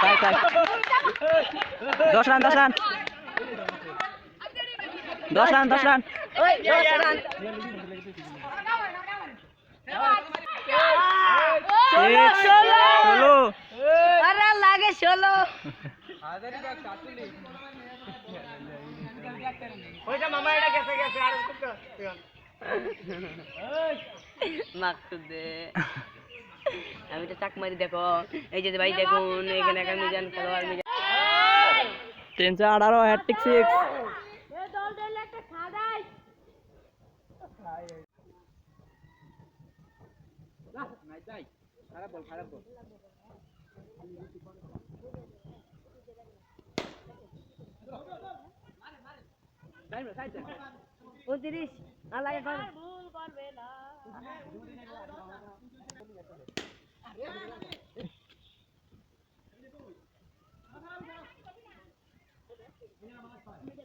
তাই তাই। দশ রান দশ রান। দশ রান দশ রান। ষোলো Six, ষোলো। ষোলো। আরে লাগে ষোলো। মাকসুদ দে। আমি তো চাক মারি দেখো। এই যে ভাই দেখুন এখানে একটা মিজান খেলোয়াড় মিজান তিনশো আঠারো হ্যাট্রিক সিক্স উনত্রিশ আর লাগে কর five.